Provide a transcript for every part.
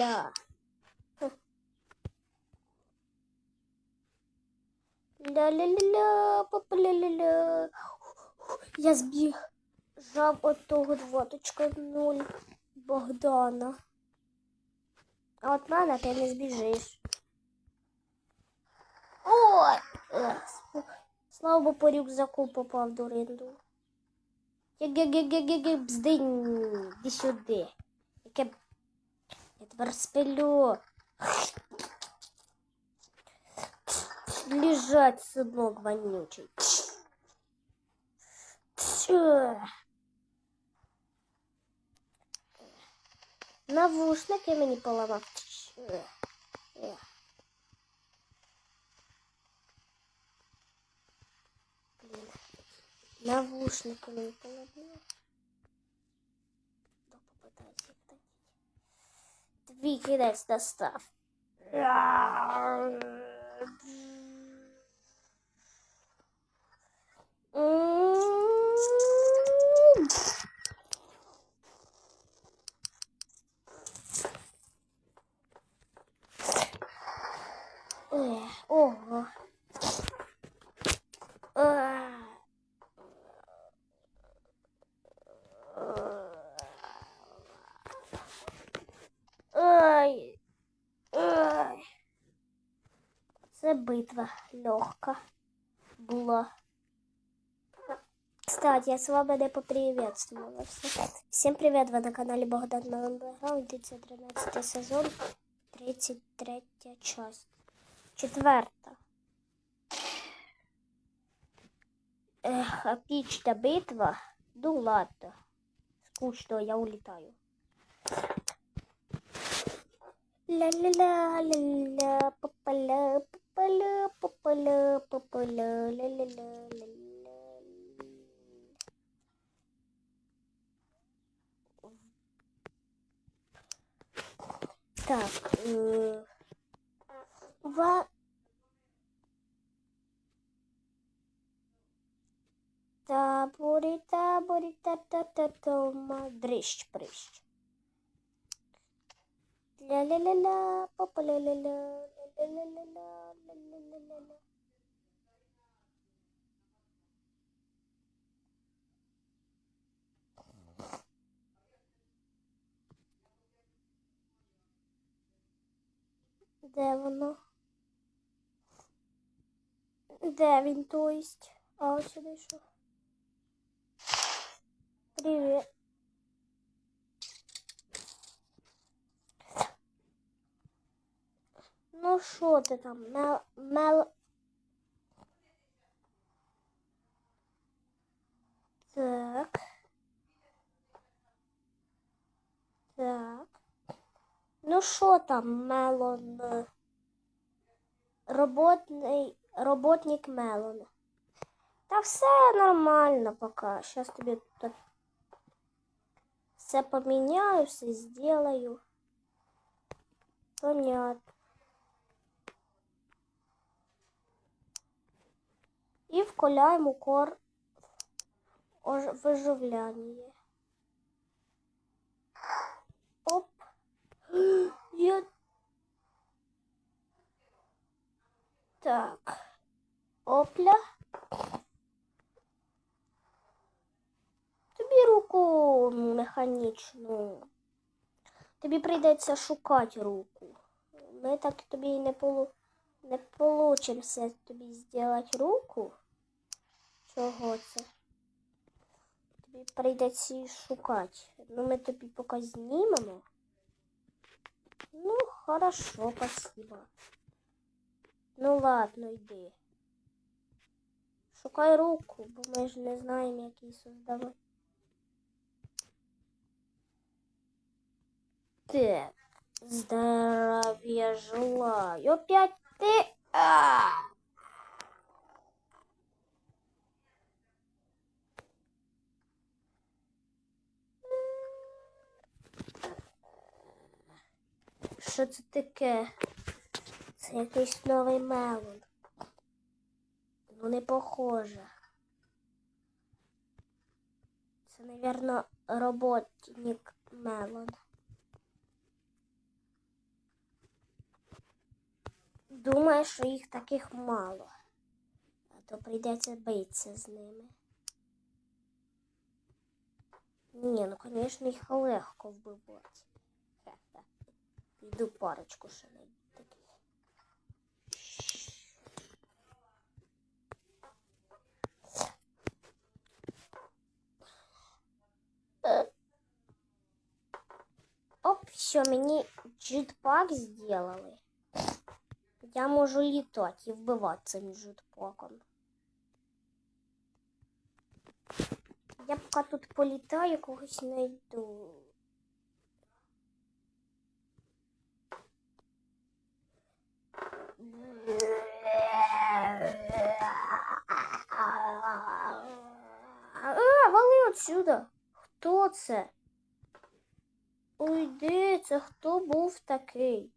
Ля-ля-ля. Ля-ля-ля-ля, папа ля-ля-ля. Я збіг. Жав от того двоточка нуль Богдана. А от мене ти не збіжиш. Ой! Слава Богу, по рюкзаку попав до ринду. Ге-ге-ге-ге-ге, бздинь, іди сюди. Яке... б- Я тебе розпилю. Лежать, сынок вонючий. Тьфу. Навушники мені поламав. Тьфу. Е. Блін. Навушники мені поламав. PK, that's the stuff. битва легка була. Кстати, я с вами не поприветствовала. Всем привет, вы на канале Богдан Мелон Плейграунд, 13 сезон, 33 часть. Четверта. Эх, эпичная битва. Ну ладно. Скучно, я улетаю. Ла-ла-ла, ла-ла, папа-ла, папа-ла, папа-ла, папа-ла, ла-ла-ла, ла-ла. Так, э, ва... Таборі, таборі, та-та-та-тома, дрищ, прищ. Ля-ля-ля-ля, папа ля-ля-ля, ля-ля-ля-ля, ля-ля-ля-ля. Де воно? Де він, то есть? А, ось сюди йшов. Привіт. Ну що ти там? Мел... Мел... Так. Так. Ну що там, Мелон? Роботний, роботник Мелон. Та все нормально пока. Сейчас тобі тут все поміняю, все сделаю. Понятно. І вколяємо кор виживляння. Оп. Я... Так. Опля. Тобі руку механічну. Тобі прийдеться шукати руку. Ми так тобі не полу... не получимося тобі зробити руку. Чого це? Тобі прийдеться її шукати. Ну, ми тобі поки знімемо. Ну, хорошо, спасибо. Ну ладно, йди. Шукай руку, бо ми ж не знаємо, як її создавати. Так, здоровья желаю. Опять ты. А! Що це таке? Це якийсь новий мелон. Ну не похоже. Це, напевно, роботник мелон. думаю, що їх таких мало. А то прийдеться битися з ними. Ні, ну, звісно, їх легко вбивати. Піду парочку ще найду таких. Е. Оп, все, мені джетпак сделали. Я можу літати і вбивати цим джетпаком. Я поки тут політаю, когось знайду. А, вали отсюда. Хто це? Уйди, це хто був такий?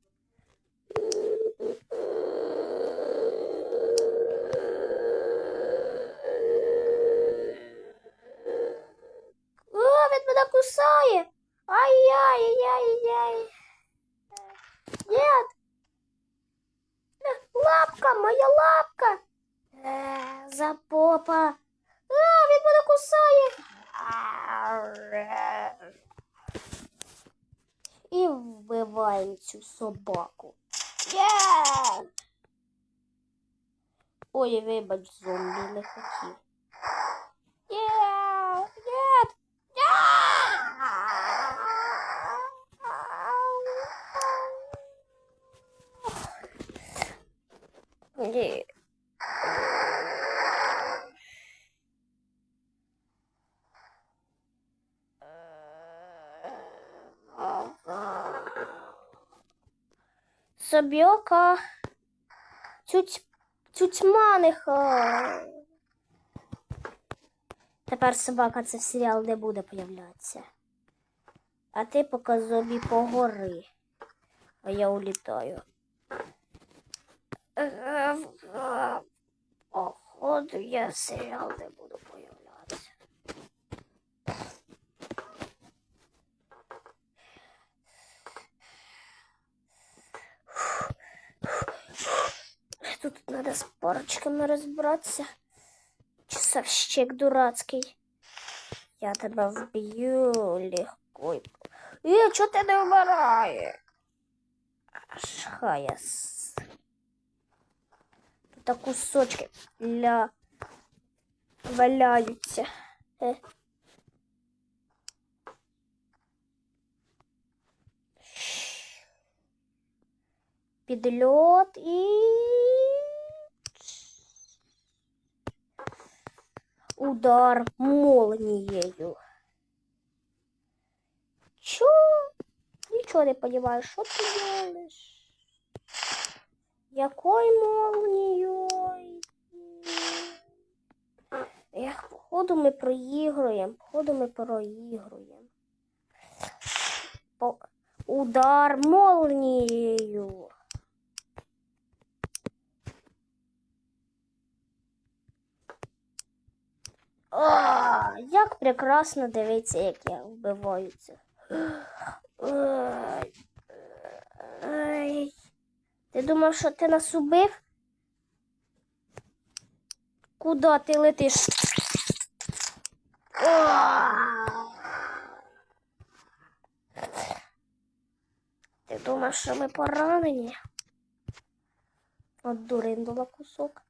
О, він мене кусає. Ай-яй-яй-яй. Нет. Лапка, моя лапка. Е, За попа. А, він мене кусає. І вбиваємо цю собаку. Є! Ой, вибач, зомбі не хотів. Нет! Нет! Нет! Собака тють, тютьманиха. Тепер собака це в серіал не буде появлятися. А ти поки зобі погори. А я улітаю. Походу, я серіал не буду треба з парочками розбиратися. Часовщик дурацький. Я тебе вб'ю легко. Е, чого ти не вмирає? Аж хаяс. Тут кусочки для валяються. Е. Підльот і удар молнією. Чо? Нічого не розумію, що ти робиш? Якою молнією? Ех, походу ми проігруємо, походу ми проігруємо. Удар молнією. А, як прекрасно дивиться, як я вбиваю цих. Ай. Ай. Ти думав, що ти нас убив? Куда ти летиш? А. Ти думав, що ми поранені? От дуриндула кусок.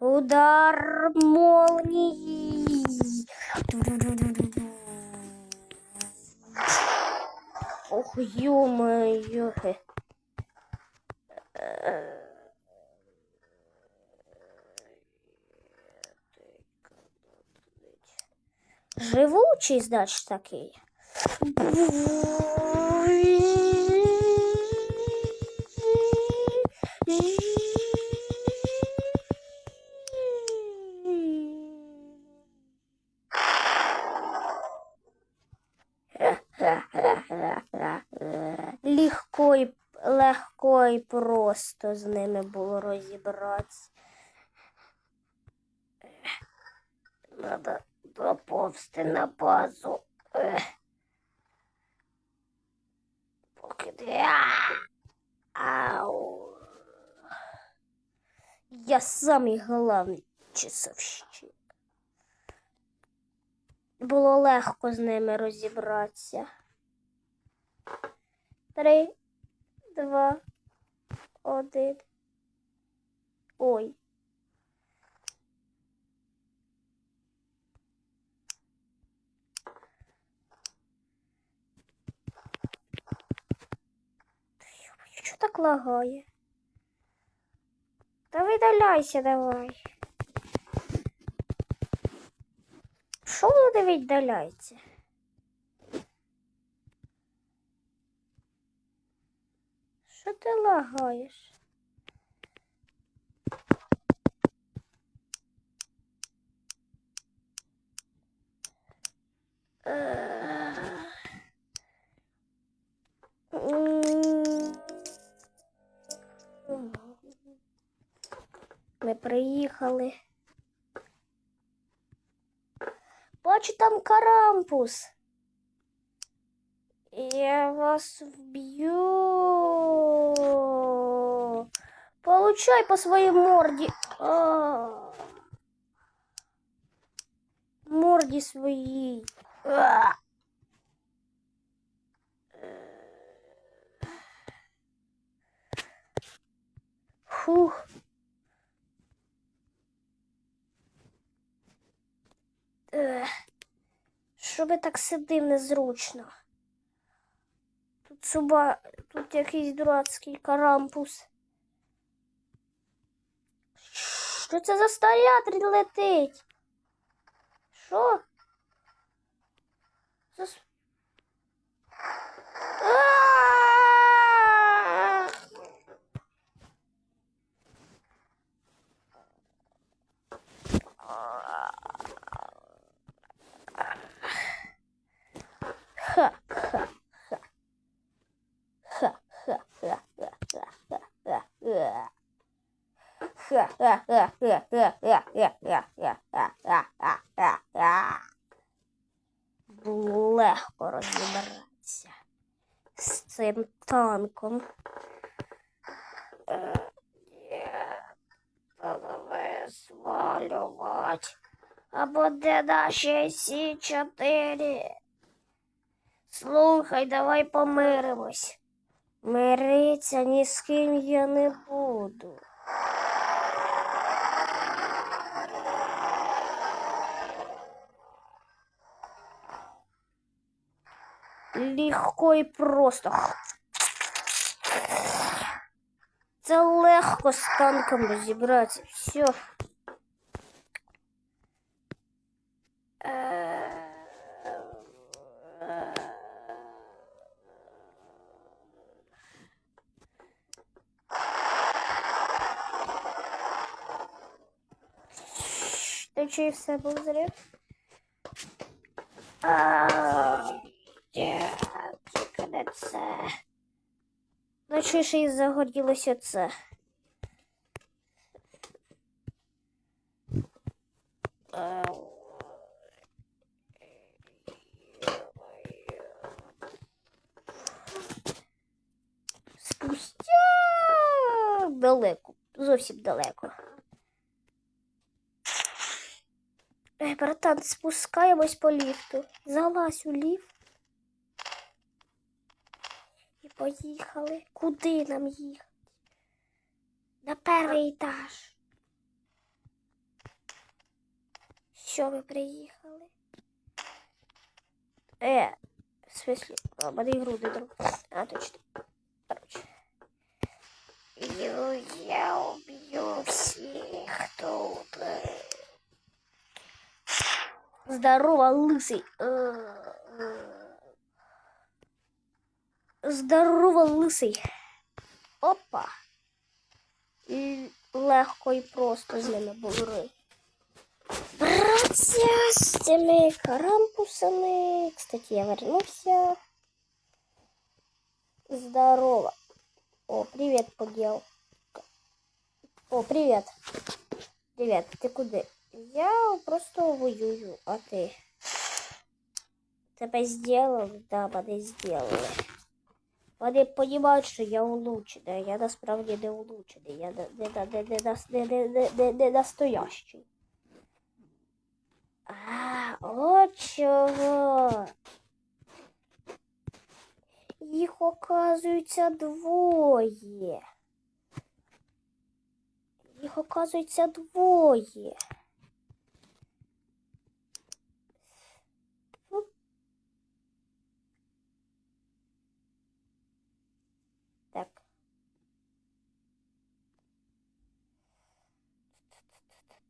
Удар молнии. Ох, ё-моё. Живучий, значить, такий. Легко Ой, просто з ними було розібратися. Треба проповзти на базу. Поки ти. Ау. Я самий головний часовщик. Було легко з ними розібратися. Три, два один. Ой. Що так лагає? Та видаляйся давай. Що воно не віддаляється? Що ти лагаєш? Ми приїхали. Бачу там карампус. Я вас вб'ю. Получай по своей морде. А. Морде своей. А. Фух. Що ви так сидив незручно? Тут суба, тут якийсь дурацький карампус. Що це за снаряд летить? Легко розібратися з цим танком. Е, є, Давай звалювати. Або де наші сі чотири? Слухай, давай помиримось. Мириться ні з ким я не буду. Легко і просто. Це легко з танком розібратися. Все. Чи все був зрив? Не це. Ну чи ще й загорілося це? Спустя далеко, зовсім далеко. Братан, спускаємось по ліфту. Залазь у ліфт. І поїхали. Куди нам їхати? На перший етаж. Що ви приїхали? Е, в смысле, а, мене і груди друг. А, точно. Короче. Ю, я убью всех тут. Здорово, лысый. Здорово, лысий. Опа. І легко і просто з ними були. Братця з цими карампусами. Кстати, я вернувся. Здорово. О, привет, подел. О, привет. Привет, ты куда? Я просто воюю, а ты? Тебе сделал? Да, мене сделали. Вони розуміють, що я улучений. Я насправді не улучений. Я не настоящий. А, от чого. Їх оказується двоє. Їх оказується двоє.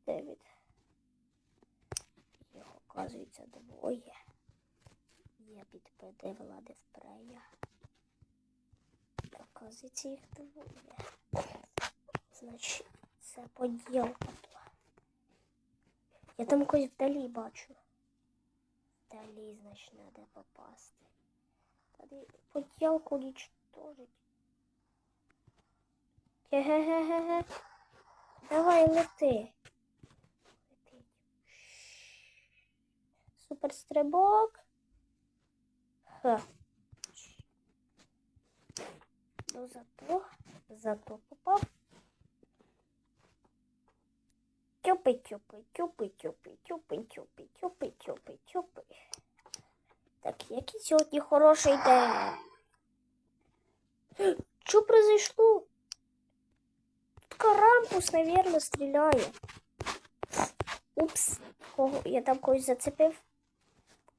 9. Його, оказується, двоє. Я підпадив влади. Оказується, їх двоє. Значить, це поділка. була. Я там когось вдалі бачу. Вдалі, значить, треба попасти. Тоді поділку нічтожить. Ге-ге-ге-ге-ге. Давай лети. Суперстрибок. Ха. Ну зато, зато попав. Тюпи, тюпи, тюпи, тюпи, тюпи, тюпи, тюпи, тюпи, тюпи. Так, який сьогодні хороший день. Що произошло? Карампус, наверное, стріляє. Упс, кого я там когось зацепив.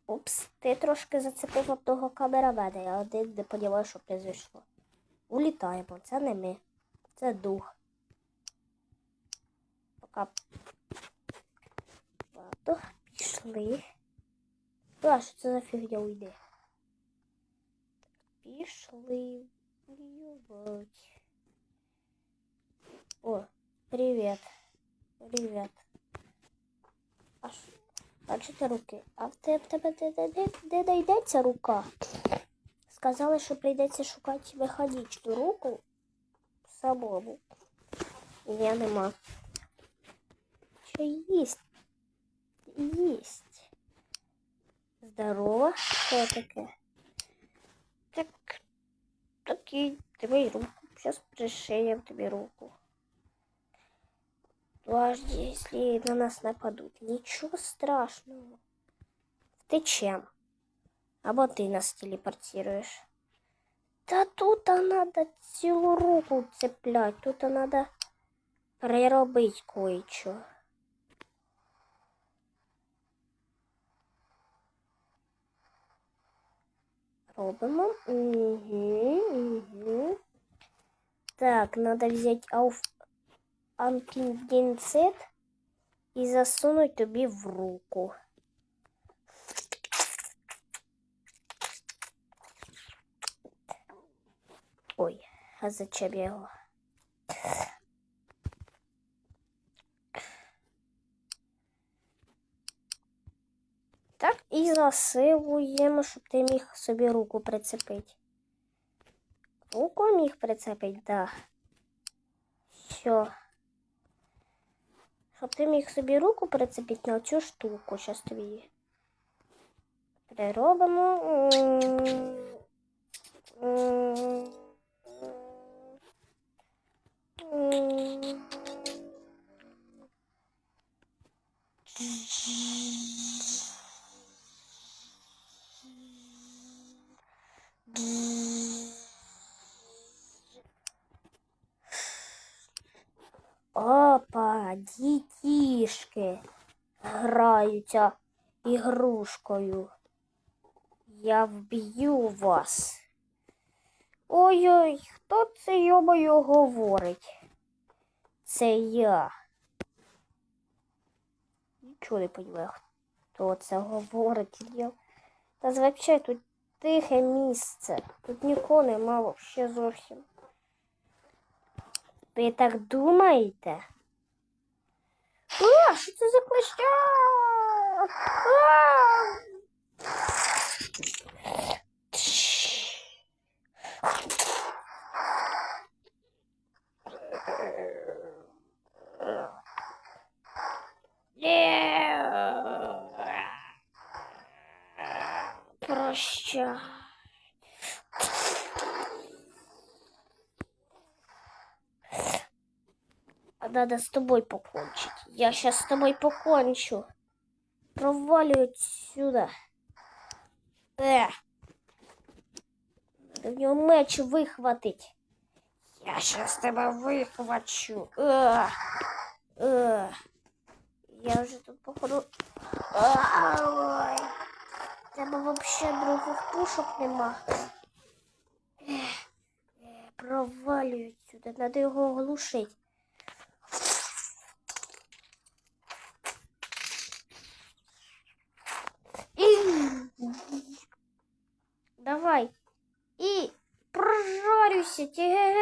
Упс, ти трошки зацепив одного камерамена, я один не поділа, що произошло. Улітаємо, це не ми. Це дух. Пока. Ладно, пішли. А, що це за фігня уйде? Пішли. воювать. О, привет. Привет. А що? Бачите руки? А в тебе, в тебе де, де, де, де знайдеться рука? Сказали, що прийдеться шукати механічну руку самому. Я нема. Що їсть? Їсть. Здорово. Що таке? Так, такий, давай руку. Сейчас пришием тебе руку. Дважды, если на нас нападут. Ничего страшного. Втечем. Або ты нас телепортируешь. Да тут надо цілу руку цеплять. Тут надо переробити кое-що. Робимо. Угу, угу. Так, надо взять ауф... ампінденцит і засунуть тобі в руку. Ой, а зачем я його? Так, і засилуємо, щоб ти міг собі руку прицепити. Руку міг прицепити, да. Все. Щоб ти міг собі руку прицепити на цю штуку. Зараз тобі переробимо. М, Опа, дітішки граються ігрушкою. Я вб'ю вас. Ой-ой, хто це йобою говорить? Це я. Нічого не розумію, хто це говорить. Я... Та взагалі тут тихе місце. Тут нікого нема взагалі зовсім. Ви так думаєте? А, що це за клеща? Прощай. надо с тобой покончить. Я сейчас с тобой покончу. Проваливай отсюда. Э. Надо в нього меч вихватить. Я сейчас тебе вихвачу. Э. Э. Я вже тут походу. Ой. В Тебе вообще других пушок нема. Ех, е, Провалюю сюди, треба його оглушити. 姐姐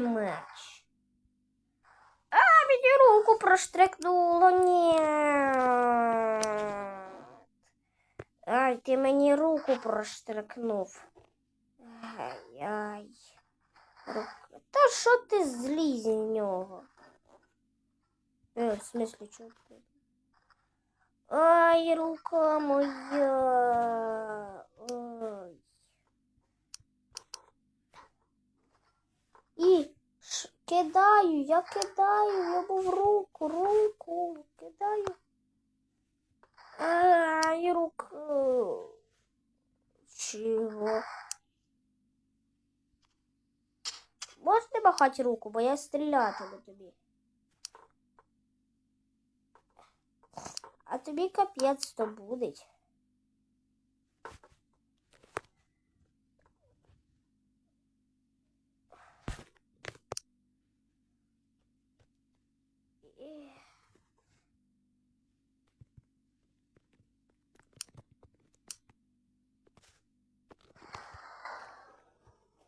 Лови меч. А, мені руку проштрикнуло. Ні. Ай, ти мені руку проштрикнув. Ай-ай. Рука. Та що ти злізь з нього? Е, в смислі, чого? Ай, рука моя. Ой. І ш- кидаю, я кидаю йому в руку, руку, кидаю. Ай, руку. Чого? Можете махати руку, бо я стрілятиму тобі. А тобі капець то буде.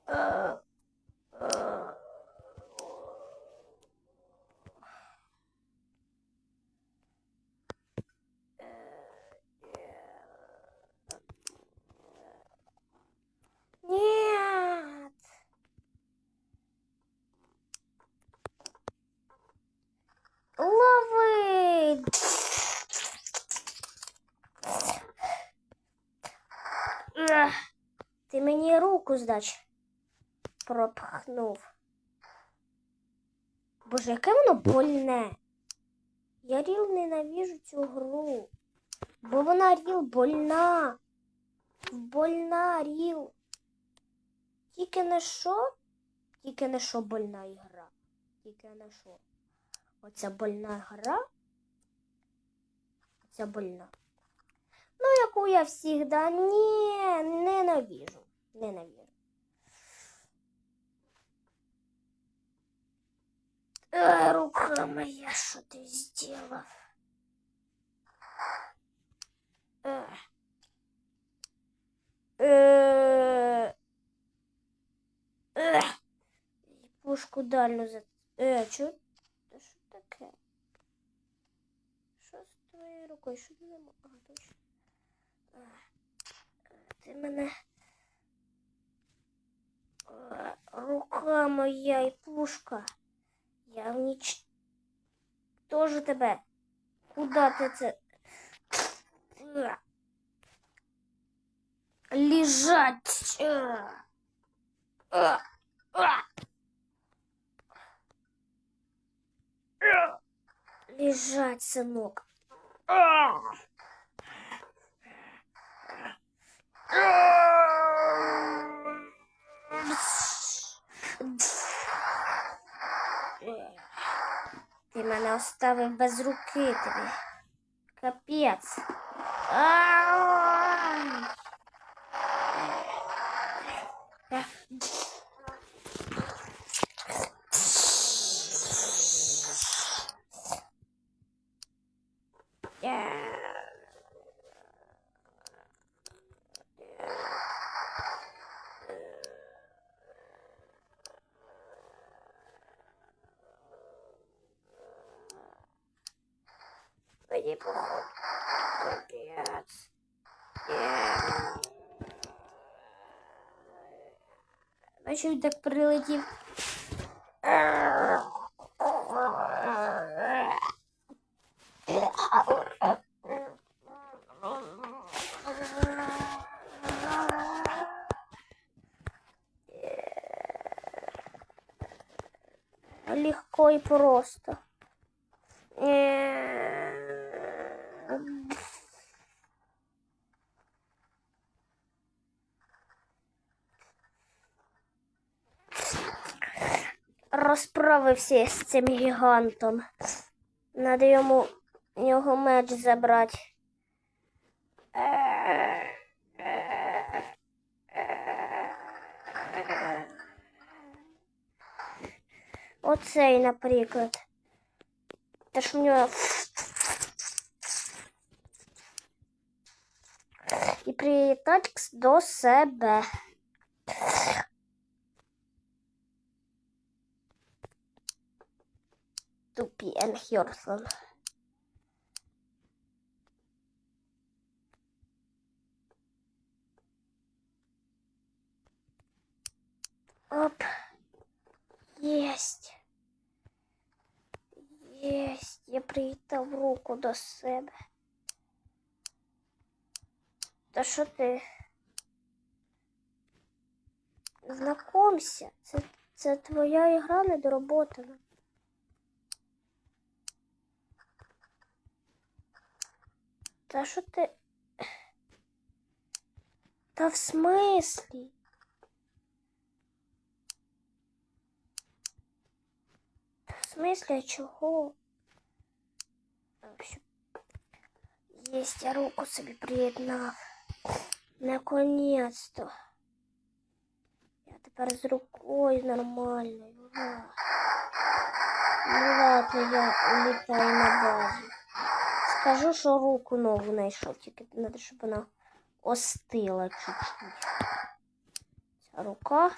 Нет. Лови. Ех, Ти мені руку, значить, пропхнув. Боже, яке воно больне. Я ріл ненавіжу цю гру. Бо вона ріл больна. Больна ріл. Тільки не що? Тільки не що больна ігра. Тільки не що. Оця больна гра. Оця больна. Ну, яку я завжди ні, ненавижу. Ненавижу. Ай, рука моя, що ти зробив? Ах. Е, Ех. Пушку дальню за. Е, чо? Та що таке? Що з твоєю рукою? Що ти не А, точно. Мене. Е, Рука моя і пушка. Я в ніч. Тоже тебе. Куда ти це? Е. Лежать. Е. А, а. Э. Лежать, сынок. А. Ти мене оставив без руки тобі. Капець. Ай. Е. Мені Капец. Капець. Є. Бачу, так прилетів. Легко и просто. Эм. Розправився з цим гігантом. Надо йому його меч забрати. Оцей, наприклад. Та ж у нього. І привітати до себе. Тупі Енхьорсон. Оп. Єсть. Єсть. Я привітав руку до себе. Та що ти? Знакомся, це, це твоя ігра недороботана. Та що ти? Та в смислі? В смислі, чого? Єсть, я руку собі приєднав. Наконец-то. Я тепер з рукою нормальною. Ура. Ну ладно, я улітаю на базу. Скажу, що руку нову знайшов, тільки треба, щоб вона остила чуть-чуть. Ця рука.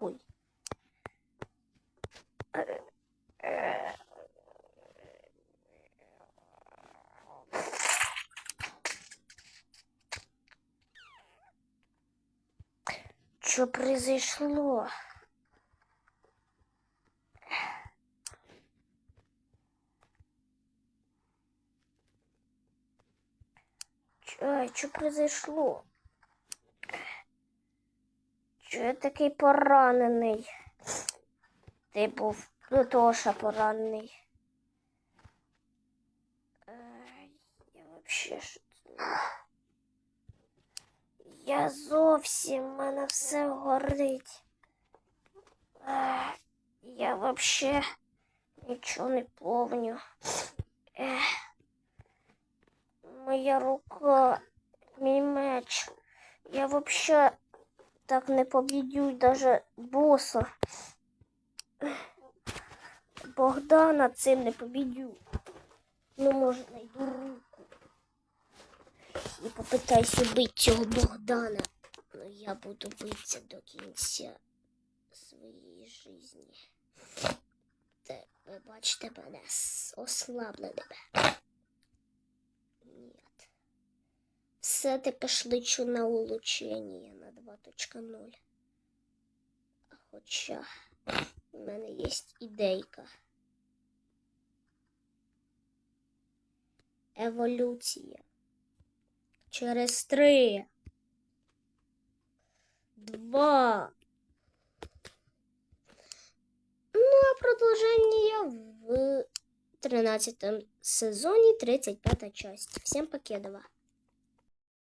Ой. Что произошло? Что произошло? Чё я такий поранений? Ти був ну, Тоша поранений. Я вообще що? Я зовсім в мене все горить. Я вообще нічого не помню. Ех. Моя рука, мій меч. Я вообще так не побідю даже боса. Богдана цим не побідю. Ну, може, найду руку. І попитаюсь убити цього Богдана. Но я буду битися до кінця своєї житті. Ви бачите мене с- Все-таки ж лечу на улучшення на 2.0. А Хоча у мене є ідейка. Еволюція. Через три. Два. Ну, а продовження в 13 сезоні 35 часть. Всем покедова.